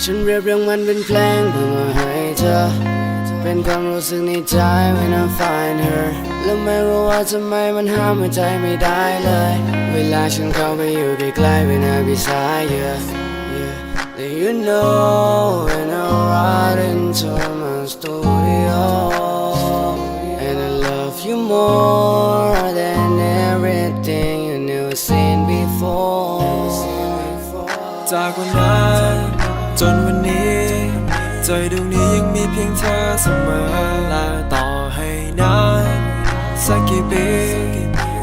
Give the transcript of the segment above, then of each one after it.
ฉันเรียบเรียงมันเป็นเพลงเพื่อมาให้เธอ เป็นความรู้สึกในใจ when I find her และไม่รู้ว่าทำไมมันห้ามหัวใจไม่ได้เลย เวลาฉันเข้าไปอยู่ใกล้ๆ when I beside you yeah. Do you know when I ride into my studio and I love you more than everything you never seen before จากวันนั้น จนวันนี้ ใจดวงนี้ยังมีเพียงเธอเสมอและต่อให้นานสักกี่ปี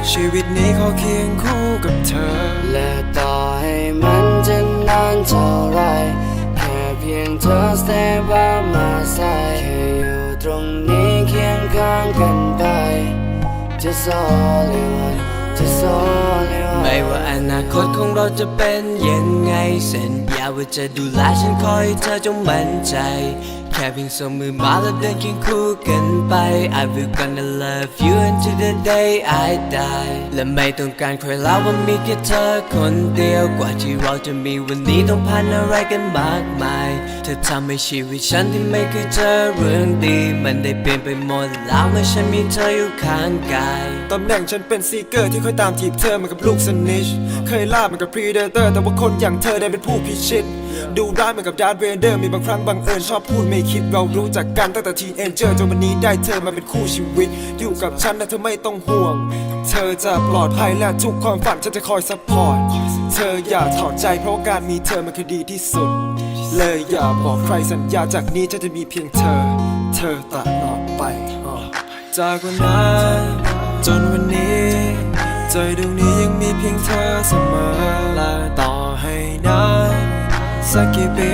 ชีวิตนี้ขอเคียงคู่กับเธอ และต่อให้มันจะนานเท่าไรแค่เพียงเธอ stay by my side แค่อยู่ตรงนี้เคียงข้างกันไป Just all you want Just all you want ไม่ว่าอนาคตของเราจะเป็นยังไงสัญญาว่าจะดูแลฉันคอยเธอจงมั่นใจ แค่เพียงส่งมือมาแล้วเดินเคียงคู่กันไป I will gonna love you until the day I die และไม่ต้องการใครแล้วว่ามีแค่เธอคนเดียวกว่าที่เราจะมีวันนี้ต้องผ่านอะไรกันมากมาย เธอทำให้ชีวิตฉันที่ไม่เคยเจอเรื่องดี มันได้เปลี่ยนไปหมดแล้วเมื่อฉันมีเธออยู่ข้างกายตำแหน่งฉันเป็นซีเกอร์ที่คอยตามจีบเธอเหมือนกับลูกสนช เคยล่าเหมือนกับพรีเดเตอร์ แต่ว่าคนอย่างเธอได้เป็นผู้พิชิต ดูร้ายเหมือนกับดาร์ธเวเดอร์ มีบางครั้งบังเอิญชอบพูดไม่คิดเรารู้จักกันตั้งแต่ทีเอ็นเจอร์จนวันนี้ได้เธอมาเป็นคู่ชีวิต อยู่กับฉันนะเธอไม่ต้องห่วง เธอจะปลอดภัยและทุกความฝันฉันจะคอยซัพพอร์ต เธออย่าถอดใจเพราะการมีเธอมันคือดีที่สุด เลยอย่าบอกใครสัญญาจากนี้ฉันจะมีเพียงเธอ เธอตลอดไป จากวันนั้นจนวันนี้ใจดวงนี้ เพียงเธอเสมอและต่อให้นานสักกี่ปี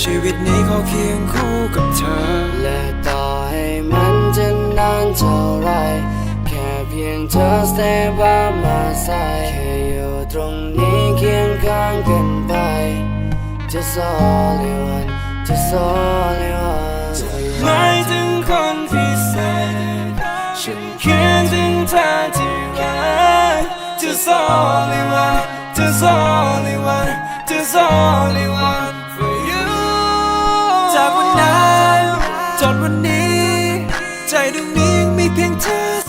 ชีวิตนี้ขอเคียงคู่กับเธอ และต่อให้มันจะนานเท่าไรแค่เพียงเธอ stay by my side แค่อยู่ตรงนี้เคียงข้างกันไป Just all you want Just all you want หมายถึงคน ก Just only one Just only one Just only one for you จากวันนั้นจนวันนี้ ใจดวงนี้มีเพียงเธอ